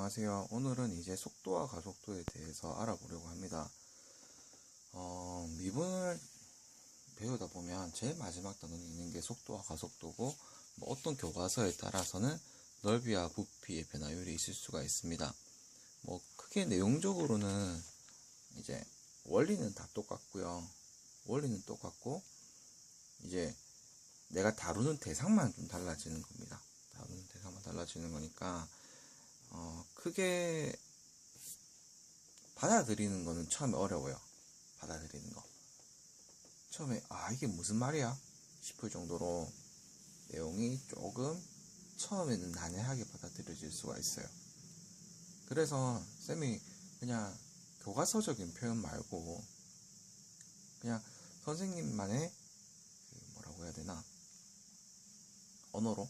안녕하세요. 오늘은 이제 속도와 가속도에 대해서 알아보려고 합니다. 어, 미분을 배우다 보면 제일 마지막 단원이 있는 게 속도와 가속도고 뭐 어떤 교과서에 따라서는 넓이와 부피의 변화율이 있을 수가 있습니다. 뭐 크게 내용적으로는 이제 원리는 다 똑같고요. 원리는 똑같고 이제 내가 다루는 대상만 좀 달라지는 겁니다. 다루는 대상만 달라지는 거니까 어, 크게 받아들이는 거는 처음에 어려워요. 받아들이는 거. 처음에 아 이게 무슨 말이야 싶을 정도로 내용이 조금 처음에는 난해하게 받아들여질 수가 있어요. 그래서 쌤이 그냥 교과서적인 표현 말고 그냥 선생님만의 그 뭐라고 해야 되나 언어로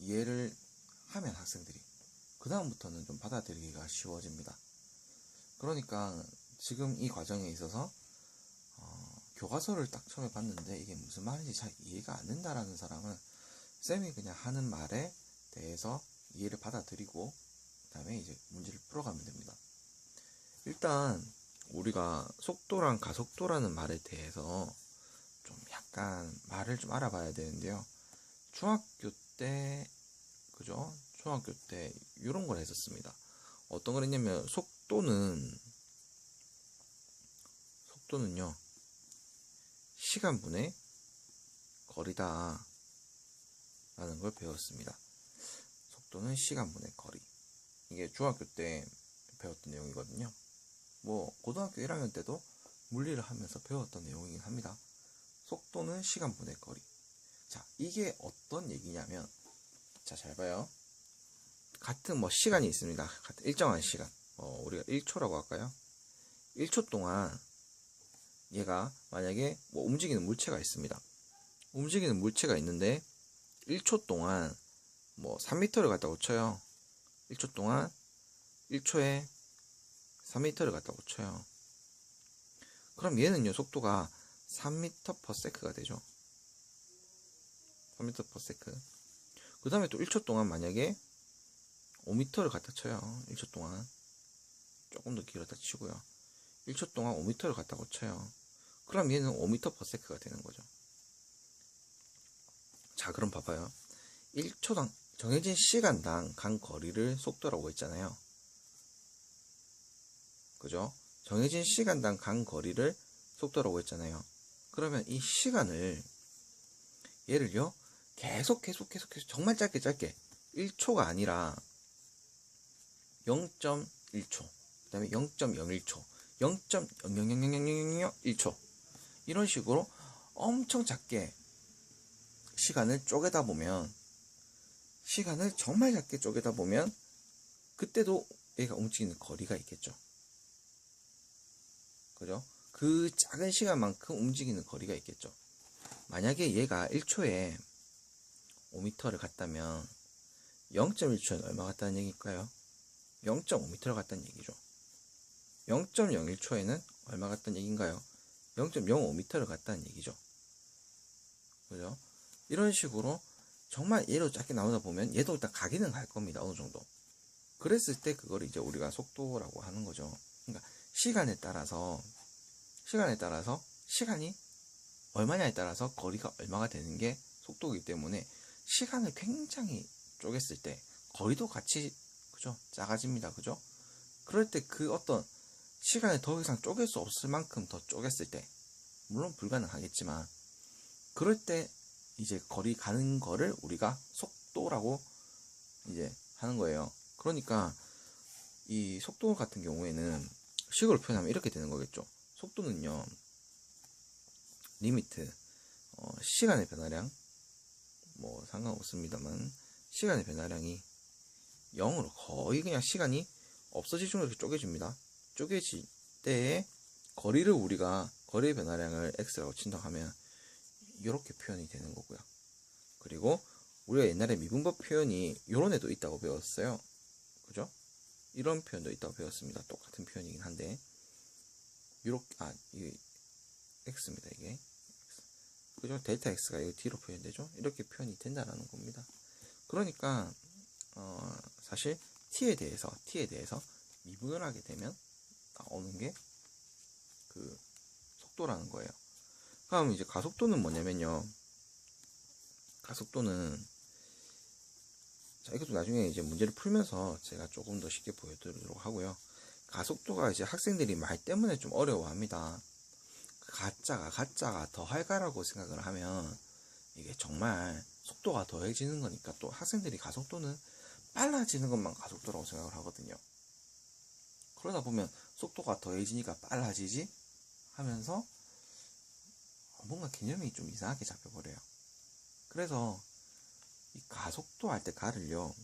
이해를 하면 학생들이 그 다음부터는 좀 받아들이기가 쉬워집니다. 그러니까 지금 이 과정에 있어서 어, 교과서를 딱 처음에 봤는데 이게 무슨 말인지 잘 이해가 안 된다라는 사람은 쌤이 그냥 하는 말에 대해서 이해를 받아들이고 그다음에 이제 문제를 풀어가면 됩니다. 일단 우리가 속도랑 가속도라는 말에 대해서 좀 약간 말을 좀 알아봐야 되는데요. 중학교 때 그죠? 중학교 때 이런 걸 했었습니다. 어떤 걸 했냐면 속도는 속도는요 시간분의 거리다 라는 걸 배웠습니다. 속도는 시간분의 거리 이게 중학교 때 배웠던 내용이거든요. 뭐 고등학교 1학년 때도 물리를 하면서 배웠던 내용이긴 합니다. 속도는 시간분의 거리. 자, 이게 어떤 얘기냐면 자, 잘 봐요. 같은 뭐 시간이 있습니다. 같은 일정한 시간. 어, 우리가 1초라고 할까요? 1초 동안 얘가 만약에 뭐 움직이는 물체가 있습니다. 움직이는 물체가 있는데 1초 동안 뭐 3m를 갔다고 쳐요. 1초 동안 1초에 3m를 갔다고 쳐요. 그럼 얘는요, 속도가 3m per sec가 되죠. 3m per sec. 그 다음에 또 1초 동안 만약에 5m를 갖다 쳐요. 1초 동안. 조금 더 길었다 치고요. 1초 동안 5m를 갖다고 쳐요. 그럼 얘는 5m per sec가 되는 거죠. 자, 그럼 봐봐요. 1초당, 정해진 시간당 간 거리를 속도라고 했잖아요. 그죠? 정해진 시간당 간 거리를 속도라고 했잖아요. 그러면 이 시간을, 얘를요, 계속, 계속, 계속, 계속, 정말 짧게, 짧게, 1초가 아니라 0.1초, 그 다음에 0.01초, 0.0000001초, 이런 식으로 엄청 작게 시간을 쪼개다 보면, 시간을 정말 작게 쪼개다 보면, 그때도 얘가 움직이는 거리가 있겠죠. 그죠? 그 작은 시간만큼 움직이는 거리가 있겠죠. 만약에 얘가 1초에 5m를 갔다면 0.1초는 얼마 갔다는 얘기일까요? 0.5m를 갔다는 얘기죠. 0.01초에는 얼마 갔다는 얘기인가요? 0.05m를 갔다는 얘기죠. 그죠? 이런 식으로 정말 얘로 짧게 나오다 보면 얘도 일단 가기는 갈 겁니다. 어느 정도. 그랬을 때 그걸 이제 우리가 속도라고 하는 거죠. 그러니까 시간에 따라서 시간에 따라서 시간이 얼마냐에 따라서 거리가 얼마가 되는 게 속도이기 때문에 시간을 굉장히 쪼갰을 때 거리도 같이 그죠? 작아집니다. 그죠? 그럴 때 그 어떤 시간을 더 이상 쪼갤 수 없을 만큼 더 쪼갰을 때 물론 불가능하겠지만 그럴 때 이제 거리 가는 거를 우리가 속도라고 이제 하는 거예요. 그러니까 이 속도 같은 경우에는 식으로 표현하면 이렇게 되는 거겠죠. 속도는요 리미트 어, 시간의 변화량 뭐 상관없습니다만 시간의 변화량이 0으로 거의 그냥 시간이 없어질 정도로 이렇게 쪼개집니다. 쪼개질 때에 거리를 우리가 거리의 변화량을 x라고 친다고 하면 이렇게 표현이 되는 거고요. 그리고 우리가 옛날에 미분법 표현이 이런 애도 있다고 배웠어요. 그죠? 이런 표현도 있다고 배웠습니다. 똑같은 표현이긴 한데 이렇게 아 이게 x입니다. 이게 그죠? 델타 x가 이 뒤로 표현되죠? 이렇게 표현이 된다라는 겁니다. 그러니까 어, 사실 t에 대해서 t에 대해서 미분을 하게 되면 나오는 게 그 속도라는 거예요. 그럼 이제 가속도는 뭐냐면요. 가속도는 자 이것도 나중에 이제 문제를 풀면서 제가 조금 더 쉽게 보여드리도록 하고요. 가속도가 이제 학생들이 말 때문에 좀 어려워합니다. 가짜가 가짜가 더 할까라고 생각을 하면 이게 정말 속도가 더해지는 거니까 또 학생들이 가속도는 빨라지는 것만 가속도라고 생각을 하거든요. 그러다 보면 속도가 더해지니까 빨라지지 하면서 뭔가 개념이 좀 이상하게 잡혀버려요. 그래서 이 가속도 할 때 가를요.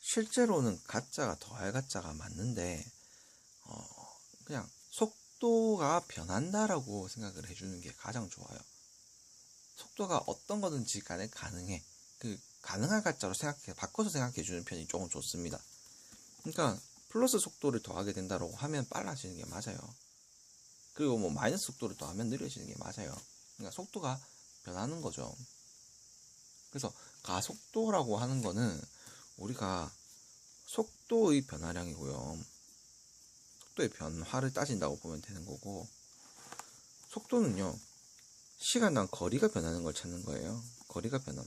실제로는 가짜가 더할 가짜가 맞는데 어, 그냥 속도가 변한다라고 생각을 해주는 게 가장 좋아요. 속도가 어떤 거든지 간에 가능해. 그 가능한 가짜로 생각해 바꿔서 생각해 주는 편이 조금 좋습니다. 그러니까 플러스 속도를 더하게 된다고 하면 빨라지는 게 맞아요. 그리고 뭐 마이너스 속도를 더하면 느려지는 게 맞아요. 그러니까 속도가 변하는 거죠. 그래서 가속도라고 하는 거는 우리가 속도의 변화량이고요. 속도의 변화를 따진다고 보면 되는 거고 속도는요. 시간당 거리가 변하는 걸 찾는 거예요. 거리가. 변함.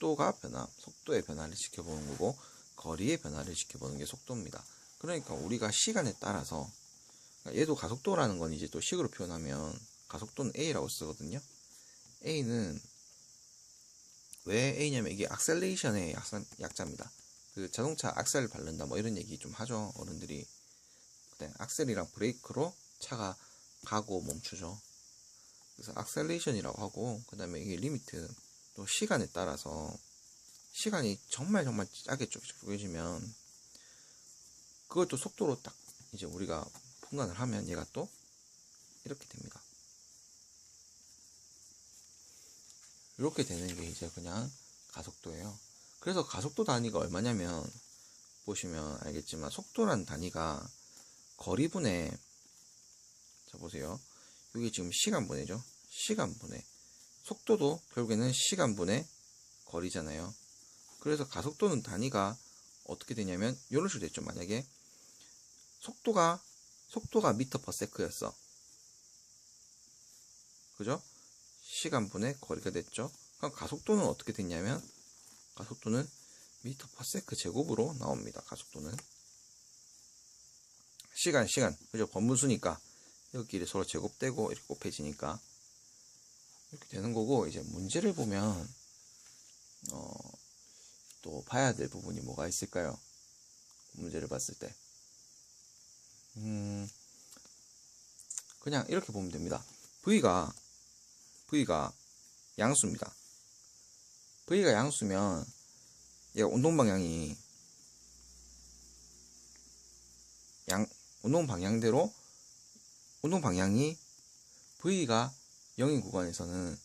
속도가 변함. 속도의 변화를 지켜보는 거고 거리의 변화를 지켜보는 게 속도입니다. 그러니까 우리가 시간에 따라서 그러니까 얘도 가속도라는 건 이제 또 식으로 표현하면 가속도는 A라고 쓰거든요. A는 왜 A냐면 이게 악셀레이션의 약자입니다. 그 자동차 악셀 바른다 뭐 이런 얘기 좀 하죠 어른들이. 네, 악셀이랑 브레이크로 차가 가고 멈추죠. 그래서 악셀레이션이라고 하고 그 다음에 이게 리미트 또 시간에 따라서 시간이 정말 정말 짜게 쪼개지면 그걸 또 속도로 딱 이제 우리가 분간을 하면 얘가 또 이렇게 됩니다. 이렇게 되는 게 이제 그냥 가속도예요. 그래서 가속도 단위가 얼마냐면 보시면 알겠지만 속도란 단위가 거리분의 자 보세요. 여기 지금 시간분해죠. 시간분해. 속도도 결국에는 시간분의 거리잖아요. 그래서 가속도는 단위가 어떻게 되냐면 이런 식으로 됐죠. 만약에 속도가 속도가 미터 퍼 세크였어. 그죠? 시간분의 거리가 됐죠. 그럼 가속도는 어떻게 됐냐면 가속도는 미터 퍼 세크 제곱으로 나옵니다. 가속도는 시간 시간 그죠? 번분수니까 여기끼리 서로 제곱되고 이렇게 곱해지니까 이렇게 되는 거고 이제 문제를 보면 어, 또 봐야 될 부분이 뭐가 있을까요? 문제를 봤을 때 음, 그냥 이렇게 보면 됩니다. V가 V가 양수입니다. V가 양수면 얘가 운동 방향이 양 운동 방향대로 운동 방향이 V가 0인 구간에서는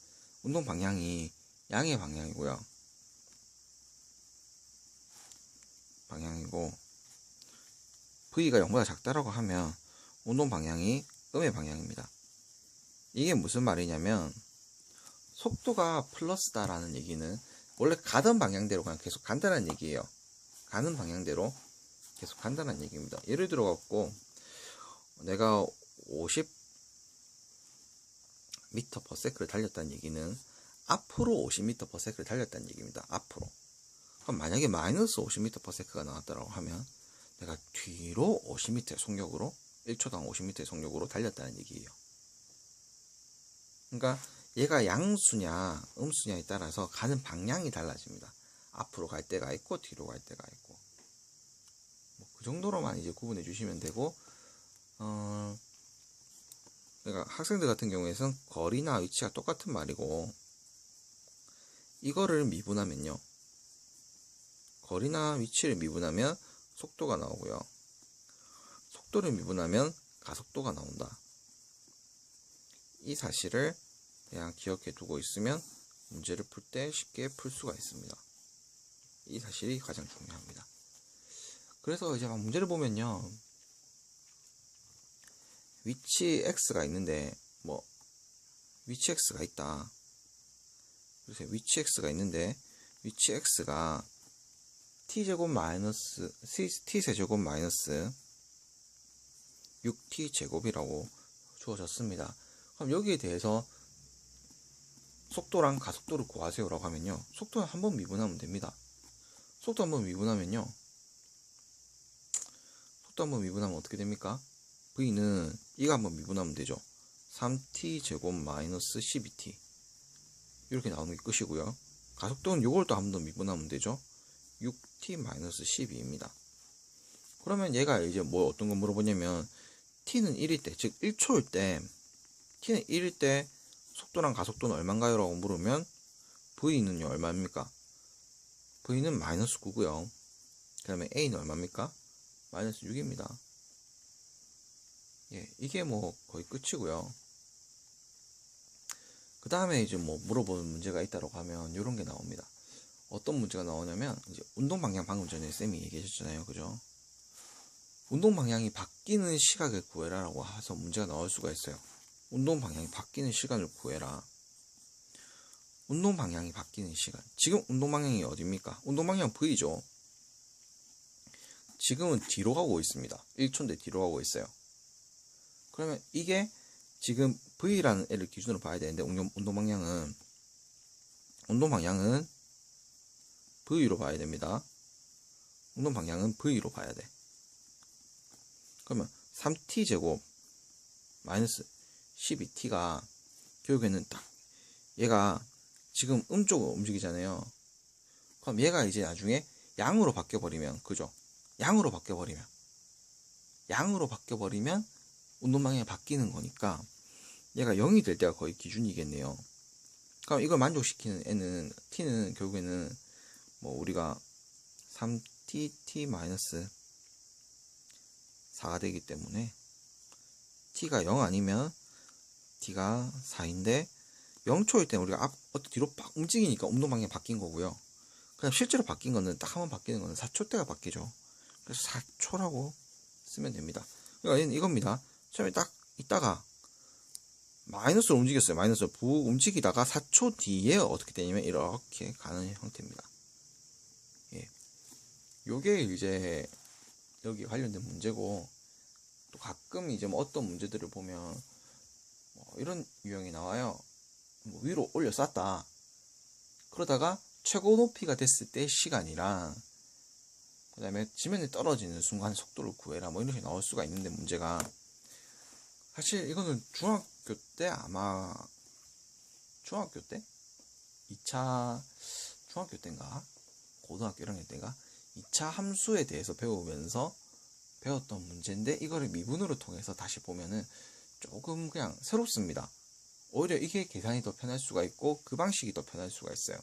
운동 방향이 양의 방향이고요. 방향이고 V가 0보다 작다라고 하면 운동 방향이 음의 방향입니다. 이게 무슨 말이냐면 속도가 플러스다라는 얘기는 원래 가던 방향대로 그냥 계속 간다는 얘기예요. 가는 방향대로 계속 간다는 얘기입니다. 예를 들어 갖고 내가 50 미터 퍼 세크를 달렸다는 얘기는 앞으로 50m per s를 달렸다는 얘기입니다. 앞으로. 그럼 만약에 마이너스 50m per s가 나왔다고 하면 내가 뒤로 50m의 속력으로 1초당 50m의 속력으로 달렸다는 얘기예요. 그러니까 얘가 양수냐 음수냐에 따라서 가는 방향이 달라집니다. 앞으로 갈 때가 있고 뒤로 갈 때가 있고 뭐 그 정도로만 이제 구분해 주시면 되고 어 그러니까 학생들 같은 경우에는 거리나 위치가 똑같은 말이고 이거를 미분하면요 거리나 위치를 미분하면 속도가 나오고요 속도를 미분하면 가속도가 나온다 이 사실을 그냥 기억해 두고 있으면 문제를 풀 때 쉽게 풀 수가 있습니다. 이 사실이 가장 중요합니다. 그래서 이제 막 문제를 보면요. 위치 x가 있는데 뭐 위치 x가 있다. 그래서 위치 x가 있는데 위치 x가 t제곱 마이너스 t세제곱 마이너스 6t제곱이라고 주어졌습니다. 그럼 여기에 대해서 속도랑 가속도를 구하세요 라고 하면요. 속도는 한 번 미분하면 됩니다. 속도 한 번 미분하면요. 속도 한 번 미분하면 어떻게 됩니까? V는 이거 한번 미분하면 되죠. 3t 제곱 마이너스 12t 이렇게 나오는 게 끝이고요. 가속도는 요걸 또 한 번 더 미분하면 되죠. 6t 마이너스 12입니다. 그러면 얘가 이제 뭐 어떤 거 물어보냐면 t는 1일 때, 즉 1초일 때 t는 1일 때 속도랑 가속도는 얼마인가요? 라고 물으면 v는요 얼마입니까? v는 마이너스 9고요. 그 다음에 a는 얼마입니까? 마이너스 6입니다. 예, 이게 뭐 거의 끝이고요. 그 다음에 이제 뭐 물어보는 문제가 있다고 하면 이런 게 나옵니다. 어떤 문제가 나오냐면 이제 운동 방향 방금 전에 쌤이 얘기하셨잖아요, 그죠? 운동 방향이 바뀌는 시각을 구해라라고 해서 문제가 나올 수가 있어요. 운동 방향이 바뀌는 시간을 구해라. 운동 방향이 바뀌는 시간. 지금 운동 방향이 어디입니까? 운동 방향 V죠. 지금은 뒤로 가고 있습니다. 1초인데 뒤로 가고 있어요. 그러면 이게 지금 V라는 애를 기준으로 봐야 되는데 운동, 방향은 운동 방향은 V로 봐야 됩니다. 운동 방향은 V로 봐야 돼. 그러면 3t 제곱 마이너스 12t가 결국에는 딱 얘가 지금 음쪽으로 움직이잖아요. 그럼 얘가 이제 나중에 양으로 바뀌어 버리면 그죠? 양으로 바뀌어 버리면 양으로 바뀌어 버리면 운동 방향이 바뀌는 거니까 얘가 0이 될 때가 거의 기준이겠네요. 그럼 이걸 만족시키는 애는 t는 결국에는 뭐 우리가 3t t 마이너스 4가 되기 때문에 t가 0 아니면 t가 4인데 0초일 때는 우리가 앞, 어떤 뒤로 빡 움직이니까 운동 방향이 바뀐 거고요. 그냥 실제로 바뀐 거는 딱 한 번 바뀌는 거는 4초 때가 바뀌죠. 그래서 4초라고 쓰면 됩니다. 그러니까 이겁니다. 처음에 딱 있다가 마이너스로 움직였어요. 마이너스로 부 움직이다가 4초 뒤에 어떻게 되냐면 이렇게 가는 형태입니다. 예. 요게 이제 여기 관련된 문제고 또 가끔 이제 뭐 어떤 문제들을 보면 뭐 이런 유형이 나와요. 뭐 위로 올려 쌌다. 그러다가 최고 높이가 됐을 때 시간이랑 그 다음에 지면에 떨어지는 순간 속도를 구해라 뭐 이렇게 나올 수가 있는데 문제가 사실 이거는 중학교 때 아마 중학교 때 2차 중학교 때인가 고등학교 1학년 때인가 2차 함수에 대해서 배우면서 배웠던 문제인데 이거를 미분으로 통해서 다시 보면은 조금 그냥 새롭습니다. 오히려 이게 계산이 더 편할 수가 있고 그 방식이 더 편할 수가 있어요.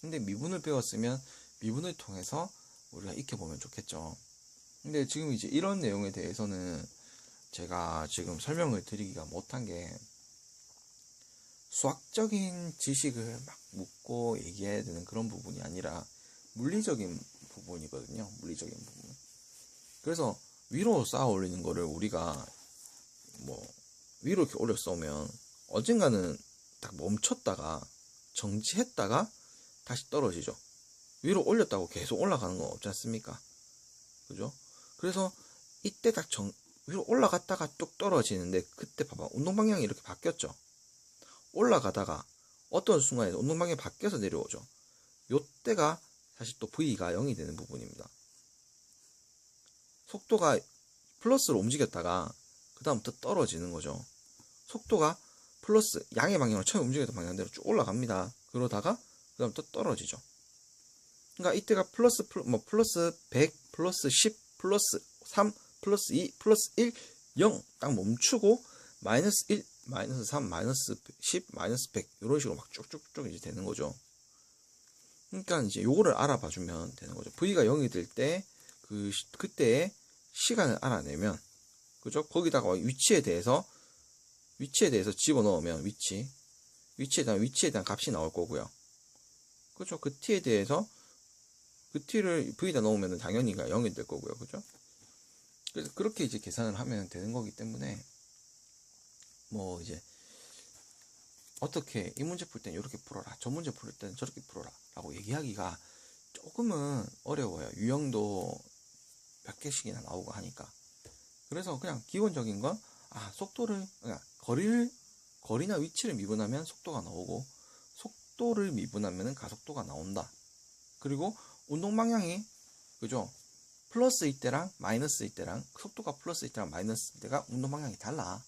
근데 미분을 배웠으면 미분을 통해서 우리가 익혀보면 좋겠죠. 근데 지금 이제 이런 내용에 대해서는 제가 지금 설명을 드리기가 못한 게 수학적인 지식을 막 묻고 얘기해야 되는 그런 부분이 아니라 물리적인 부분이거든요. 물리적인 부분. 그래서 위로 쌓아 올리는 거를 우리가 뭐 위로 이렇게 올려 쏘면 언젠가는 딱 멈췄다가 정지했다가 다시 떨어지죠. 위로 올렸다고 계속 올라가는 건 없지 않습니까? 그죠? 그래서 이때 딱 정, 위로 올라갔다가 뚝 떨어지는데 그때 봐봐. 운동 방향이 이렇게 바뀌었죠? 올라가다가 어떤 순간에 운동 방향이 바뀌어서 내려오죠. 요때가 사실 또 V가 0이 되는 부분입니다. 속도가 플러스로 움직였다가 그 다음부터 떨어지는 거죠. 속도가 플러스 양의 방향으로 처음 움직였던 방향대로 쭉 올라갑니다. 그러다가 그 다음부터 떨어지죠. 그러니까 이때가 플러스 뭐 플러스 100 플러스 10 플러스 3 플러스 2 플러스 1 0 딱 멈추고 마이너스 1 마이너스 3 마이너스 10 마이너스 100 이런 식으로 막 쭉쭉쭉 이제 되는 거죠. 그러니까 이제 요거를 알아봐 주면 되는 거죠. V가 0이 될 때 그 그때의 시간을 알아내면 그죠? 거기다가 위치에 대해서 위치에 대해서 집어넣으면 위치 위치에 대한 위치에 대한 값이 나올 거고요. 그죠? 그 t에 대해서 그 t를 v에다 넣으면 당연히 0이 될 거고요. 그죠? 그래서 그렇게 이제 계산을 하면 되는 거기 때문에 뭐 이제 어떻게 이 문제 풀 때는 이렇게 풀어라. 저 문제 풀 때는 저렇게 풀어라. 라고 얘기하기가 조금은 어려워요. 유형도 몇 개씩이나 나오고 하니까. 그래서 그냥 기본적인 건, 아, 속도를, 그냥 거리를, 거리나 위치를 미분하면 속도가 나오고, 속도를 미분하면 가속도가 나온다. 그리고 운동 방향이, 그죠? 플러스일 때랑 마이너스일 때랑, 속도가 플러스일 때랑 마이너스일 때가 운동 방향이 달라.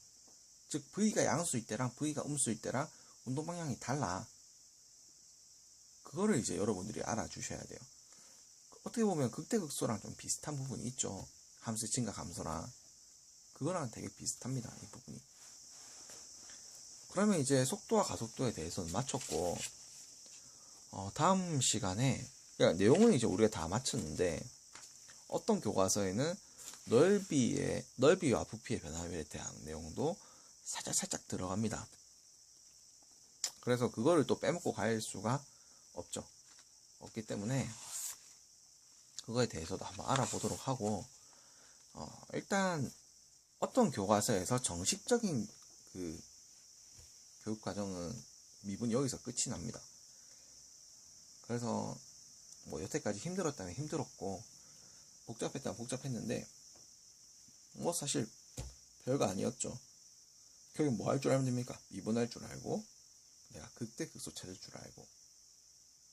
즉, V가 양수일 때랑 V가 음수일 때랑 운동 방향이 달라. 그거를 이제 여러분들이 알아주셔야 돼요. 어떻게 보면 극대극소랑 좀 비슷한 부분이 있죠. 함수 증가 감소랑. 그거랑 되게 비슷합니다. 이 부분이. 그러면 이제 속도와 가속도에 대해서는 마쳤고, 어, 다음 시간에, 그러니까 내용은 이제 우리가 다 마쳤는데, 어떤 교과서에는 넓이의, 넓이와 부피의 변화율에 대한 내용도 살짝 살짝 들어갑니다. 그래서 그거를 또 빼먹고 갈 수가 없죠. 없기 때문에, 그거에 대해서도 한번 알아보도록 하고, 어, 일단, 어떤 교과서에서 정식적인 그 교육 과정은 미분이 여기서 끝이 납니다. 그래서 뭐 여태까지 힘들었다면 힘들었고 복잡했다면 복잡했는데 뭐 사실 별거 아니었죠. 결국 뭐 할 줄 알면 됩니까? 미분할 줄 알고 내가 극대 극소 찾을 줄 알고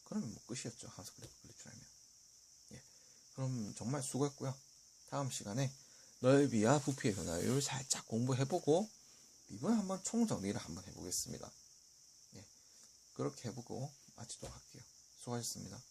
그러면 뭐 끝이었죠. 하수 그래프 그릴 줄 알면. 예. 그럼 정말 수고했고요. 다음 시간에 넓이와 부피의 변화율 살짝 공부해보고 이번에 한번 총정리를 한번 해보겠습니다. 예, 그렇게 해보고 마치도록 할게요. 수고하셨습니다.